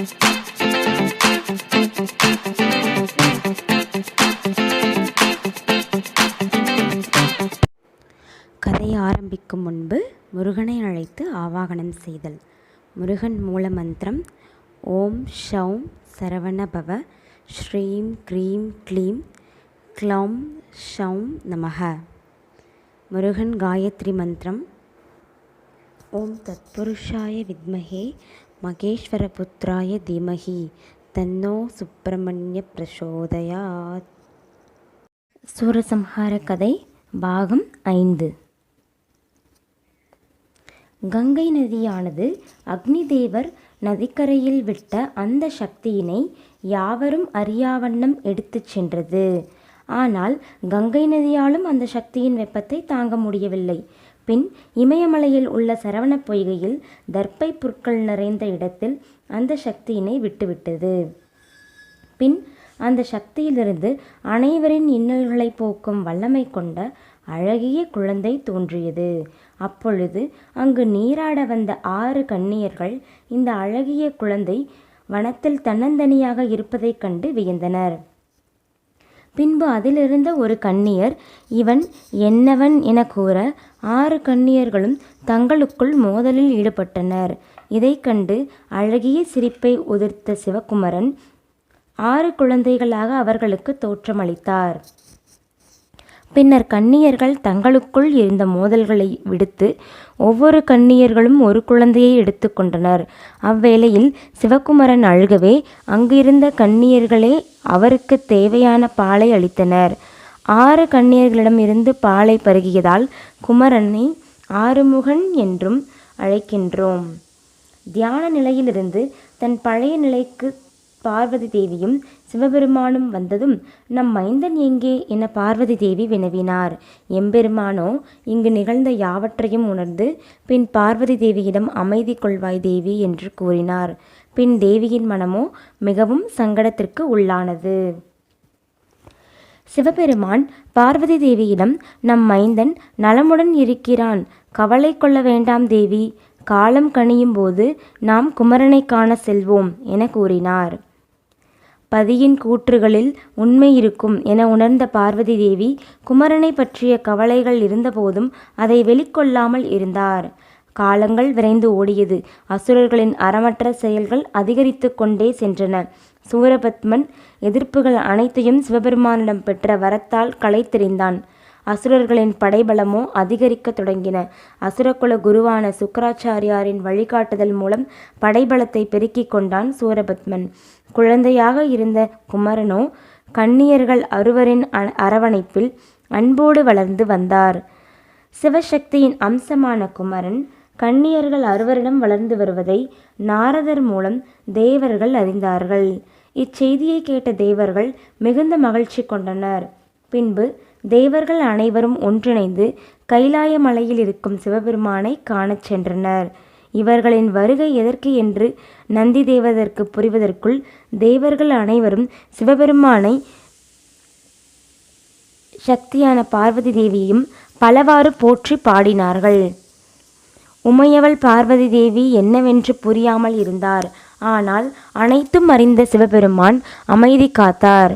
கதை ஆரம்பிக்கும் முன்பு முருகனை அழைத்து ஆவாகனம் செய்தல். முருகன் மூல மந்திரம் ஓம் ஷௌம் சரவண பவ ஸ்ரீம் க்ரீம் க்ளீம் க்ளௌம் ஷௌம் நமக. முருகன் காயத்ரி மந்திரம் ஓம் தத்புருஷாய வித்மஹே மகேஸ்வரபுத்ராய திமகி தன்னோ சுப்பிரமணிய பிரசோதயாத். சூரசம்ஹார கதை பாகம் ஐந்து. கங்கை நதியானது அக்னிதேவர் நதிக்கரையில் விட்ட அந்த சக்தியினை யாவரும் அறியாவண்ணம் எடுத்துச் சென்றது. ஆனால் கங்கை நதியாலும் அந்த சக்தியின் வெப்பத்தை தாங்க முடியவில்லை. பின் இமயமலையில் உள்ள சரவணப் பொய்கையில் தர்ப்பை புற்கள் நிறைந்த இடத்தில் அந்த சக்தியினை விட்டுவிட்டது. பின் அந்த சக்தியிலிருந்து அனைவரின் இன்னல்களை போக்கும் வல்லமை கொண்ட அழகிய குழந்தை தோன்றியது. அப்பொழுது அங்கு நீராட வந்த ஆறு கன்னியர்கள் இந்த அழகிய குழந்தை வனத்தில் தன்னந்தனியாக இருப்பதைக் கண்டு வியந்தனர். பின்பு அதிலிருந்த ஒரு கன்னியர் இவன் என்னவன் என கூற ஆறு கன்னியர்களும் தங்களுக்குள் மோதலில் ஈடுபட்டனர். இதைக் கண்டு அழகிய சிரிப்பை உதிர்த்த சிவகுமரன் ஆறு குழந்தைகளாக அவர்களுக்கு தோற்றமளித்தார். பின்னர் கன்னியர்கள் தங்களுக்குள் இருந்த மோதல்களை விடுத்து ஒவ்வொரு கன்னியர்களும் ஒரு குழந்தையை எடுத்துக்கொண்டனர் அவ்வேளையில் சிவகுமரன் அழுகவே அங்கிருந்த கன்னியர்களே அவருக்கு தேவையான பாலை அளித்தனர். ஆறு கன்னியர்களிடமிருந்து பாலை பருகியதால் குமரனை ஆறுமுகன் என்றும் அழைக்கின்றோம். தியான நிலையிலிருந்து தன் பழைய நிலைக்கு பார்வதி தேவியும் சிவபெருமானும் வந்ததும் நம் மைந்தன் எங்கே? என பார்வதி தேவி வினவினார். எம்பெருமானோ இங்கு நிகழ்ந்த யாவற்றையும் உணர்ந்து பின் பார்வதி தேவியிடம் அமைதி கொள்வாய் தேவி என்று கூறினார். பின் தேவியின் மனமோ மிகவும் சங்கடத்திற்கு உள்ளானது. சிவபெருமான் பார்வதி தேவியிடம் நம் மைந்தன் நலமுடன் இருக்கிறான். கவலை கொள்ள வேண்டாம் தேவி. காலம் கனியும் போது நாம் குமரனை காண செல்வோம் என கூறினார். பதியின் கூற்றுகளில் உண்மை இருக்கும் என உணர்ந்த பார்வதி தேவி குமரனை பற்றிய கவலைகள் இருந்தபோதும் அதை வெளிக்கொள்ளாமல் இருந்தார். காலங்கள் விரைந்து ஓடியது. அசுரர்களின் அறமற்ற செயல்கள் அதிகரித்து கொண்டே சென்றன. சூரபத்மன் எதிர்ப்புகள் அனைத்தையும் சிவபெருமானிடம் பெற்ற வரத்தால் களைத்தெறிந்தான். அசுரர்களின் படைபலமோ அதிகரிக்க தொடங்கின. அசுரகுல குருவான சுக்கராச்சாரியாரின் வழிகாட்டுதல் மூலம் படைபலத்தை பெருக்கிக் கொண்டான் சூரபத்மன். குழந்தையாக இருந்த குமரனோ கன்னியர்கள் அறுவரின் அரவணைப்பில் அன்போடு வளர்ந்து வந்தார். சிவசக்தியின் அம்சமான குமரன் கன்னியர்கள் அறுவரிடம் வளர்ந்து வருவதை நாரதர் மூலம் தேவர்கள் அறிந்தார்கள். இச்செய்தியை கேட்ட தேவர்கள் மிகுந்த மகிழ்ச்சி கொண்டனர். பின்பு தேவர்கள் அனைவரும் ஒன்றிணைந்து கைலாய மலையில் இருக்கும் சிவபெருமானை காணச் சென்றனர். இவர்களின் வருகை எதற்கு என்று நந்தி தேவதற்கு புரிவதற்குள் தேவர்கள் அனைவரும் சிவபெருமானை சக்தியான பார்வதி தேவியையும் பலவாறு போற்றி பாடினார்கள். உமையவள் பார்வதி தேவி என்னவென்று புரியாமல் இருந்தார். ஆனால் அனைத்தும் அறிந்த சிவபெருமான் அமைதி காத்தார்.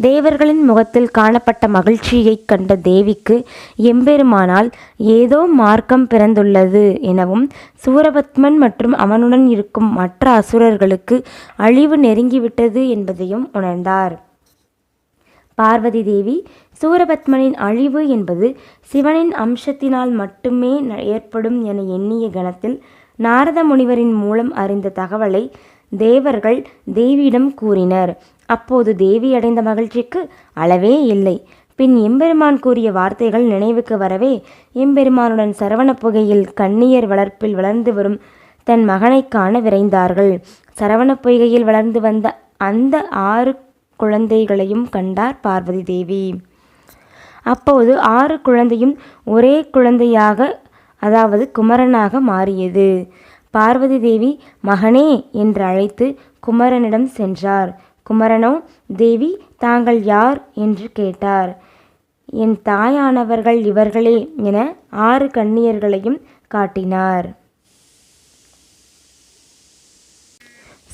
தேவர்களின் முகத்தில் காணப்பட்ட மகிழ்ச்சியைக் கண்ட தேவிக்கு எம்பெருமானால் ஏதோ மார்க்கம் பிறந்துள்ளது எனவும் சூரபத்மன் மற்றும் அவனுடன் இருக்கும் மற்ற அசுரர்களுக்கு அழிவு நெருங்கிவிட்டது என்பதையும் உணர்ந்தார். பார்வதி தேவி சூரபத்மனின் அழிவு என்பது சிவனின் அம்சத்தினால் மட்டுமே ஏற்படும் என எண்ணிய கணத்தில் நாரத முனிவரின் மூலம் அறிந்த தகவலை தேவர்கள் தேவியிடம் கூறினர். அப்போது தேவி அடைந்த மகிழ்ச்சிக்கு அளவே இல்லை. பின் எம்பெருமான் கூறிய வார்த்தைகள் நினைவுக்கு வரவே எம்பெருமானுடன் சரவண புகையில் கண்ணியர் வளர்ப்பில் வளர்ந்து வரும் தன் மகனை காண விரைந்தார்கள். சரவண பொய்கையில் வளர்ந்து வந்த அந்த ஆறு குழந்தைகளையும் கண்டார் பார்வதி தேவி. அப்போது ஆறு குழந்தையும் ஒரே குழந்தையாக அதாவது குமரனாக மாறியது. பார்வதி தேவி மகனே என்று அழைத்து குமரனிடம் சென்றார். குமரனோ தேவி தாங்கள் யார்? என்று கேட்டார். என் தாயானவர்கள் இவர்களே என ஆறு கண்ணியர்களையும் காட்டினார்.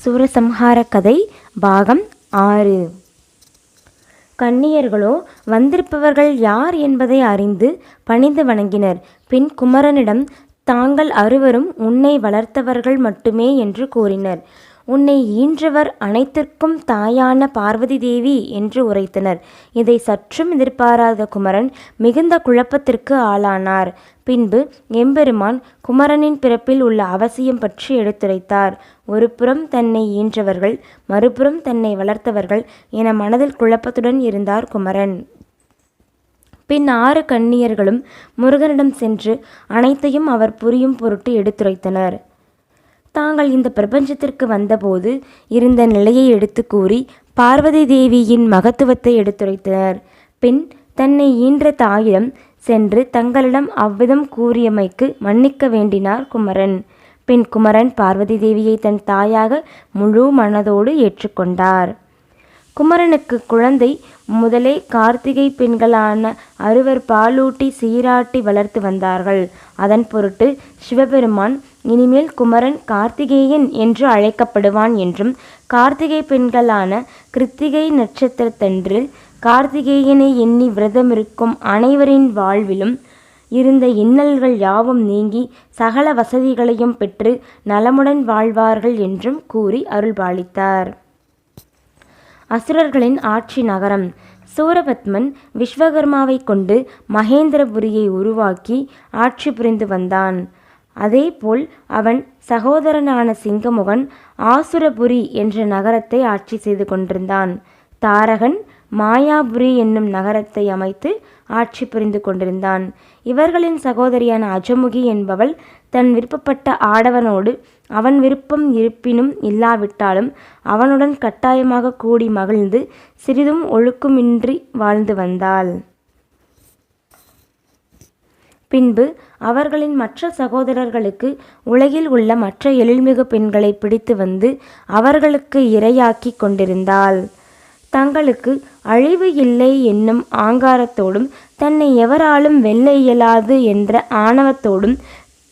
சூரசம்ஹார கதை பாகம் ஆறு. கன்னியர்களோ வந்திருப்பவர்கள் யார் என்பதை அறிந்து பணிந்து வணங்கினர். பின் குமரனிடம் தாங்கள் அறுவரும் உன்னை வளர்த்தவர்கள் மட்டுமே என்று கூறினர். உன்னை ஈன்றவர் அனைத்திற்கும் தாயான பார்வதி தேவி என்று உரைத்தனர். இதை சற்றும் எதிர்பாராத குமரன் மிகுந்த குழப்பத்திற்கு ஆளானார். பின்பு எம்பெருமான் குமரனின் பிறப்பில் உள்ள அவசியம் பற்றி எடுத்துரைத்தார். ஒருபுறம் தன்னை ஈன்றவர்கள் மறுபுறம் தன்னை வளர்த்தவர்கள் என மனதில் குழப்பத்துடன் இருந்தார் குமரன். பின் ஆறு கன்னியர்களும் முருகனிடம் சென்று அனைத்தையும் அவர் புரியும் பொருட்டு எடுத்துரைத்தனர். தாங்கள் இந்த பிரபஞ்சத்திற்கு வந்தபோது இருந்த நிலையை எடுத்து கூறி பார்வதி தேவியின் மகத்துவத்தை எடுத்துரைத்தனர். பின் தன்னை ஈன்ற தாயிடம் சென்று தங்களிடம் அவ்விதம் கூறியமைக்கு மன்னிக்க வேண்டினார் குமரன். பின் குமரன் பார்வதி தேவியை தன் தாயாக முழு மனதோடு ஏற்றுக்கொண்டார். குமரனுக்கு குழந்தை முதலே கார்த்திகை பெண்களான அறுவர் பாலூட்டி சீராட்டி வளர்த்து வந்தார்கள். அதன் பொருட்டு சிவபெருமான் இனிமேல் குமரன் கார்த்திகேயன் என்று அழைக்கப்படுவான் என்றும் கார்த்திகை பெண்களான கிருத்திகை நட்சத்திரத்தன்று கார்த்திகேயனை எண்ணி விரதமிருக்கும் அனைவரின் வாழ்விலும் இருந்த இன்னல்கள் யாவும் நீங்கி சகல வசதிகளையும் பெற்று நலமுடன் வாழ்வார்கள் என்றும் கூறி அருள்பாலித்தார். அசுரர்களின் ஆட்சி நகரம். சூரபத்மன் விஸ்வகர்மாவை கொண்டு மகேந்திரபுரியை உருவாக்கி ஆட்சி புரிந்து வந்தான். அதேபோல் அவன் சகோதரனான சிங்கமுகன் ஆசுரபுரி என்ற நகரத்தை ஆட்சி செய்து கொண்டிருந்தான். தாரகன் மாயாபுரி என்னும் நகரத்தை அமைத்து ஆட்சி புரிந்து கொண்டிருந்தான். இவர்களின் சகோதரியான அஜமுகி என்பவள் தன் விருப்பப்பட்ட ஆடவனோடு அவன் விருப்பம் இருப்பினும் இல்லாவிட்டாலும் அவனுடன் கட்டாயமாக கூடி மகிழ்ந்து சிறிதும் ஒழுக்கமின்றி வாழ்ந்து வந்தாள். பின்பு அவர்களின் மற்ற சகோதரர்களுக்கு உலகில் உள்ள மற்ற எழில்மிகு பெண்களை பிடித்து வந்து அவர்களுக்கு இரையாக்கி கொண்டிருந்தாள். தங்களுக்கு அழிவு இல்லை என்னும் ஆங்காரத்தோடும் தன்னை எவராலும் வெல்ல இயலாது என்ற ஆணவத்தோடும்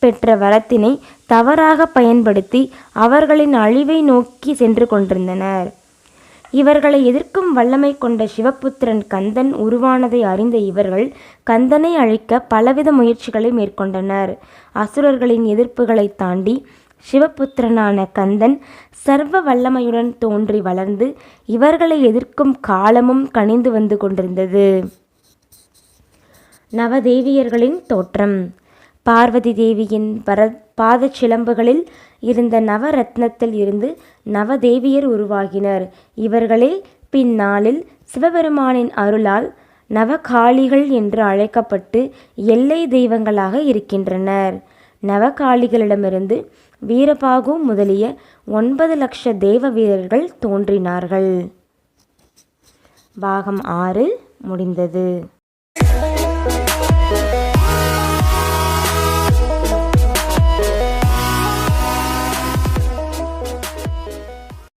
பெற்ற வரத்தினை தவறாக பயன்படுத்தி அவர்களின் அழிவை நோக்கி சென்று கொண்டிருந்தனர். இவர்களை எதிர்க்கும் வல்லமை கொண்ட சிவபுத்திரன் கந்தன் உருவானதை அறிந்த இவர்கள் கந்தனை அழிக்க பலவித முயற்சிகளை மேற்கொண்டனர். அசுரர்களின் எதிர்ப்புகளை தாண்டி சிவபுத்திரனான கந்தன் சர்வ வல்லமையுடன் தோன்றி வளர்ந்து இவர்களை எதிர்க்கும் காலமும் கனிந்து வந்து கொண்டிருந்தது. நவதேவியர்களின் தோற்றம். பார்வதி தேவியின் பர பாத சிலம்புகளில் இருந்த நவரத்னத்தில் இருந்து நவதேவியர் உருவாகினர். இவர்களே பின்னாளில் சிவபெருமானின் அருளால் நவகாளிகள் என்று அழைக்கப்பட்டு எல்லை தெய்வங்களாக இருக்கின்றனர். நவகாளிகளிடமிருந்து வீரபாகு முதலிய ஒன்பது லட்ச தேவ வீரர்கள் தோன்றினார்கள். பாகம் ஆறு முடிந்தது.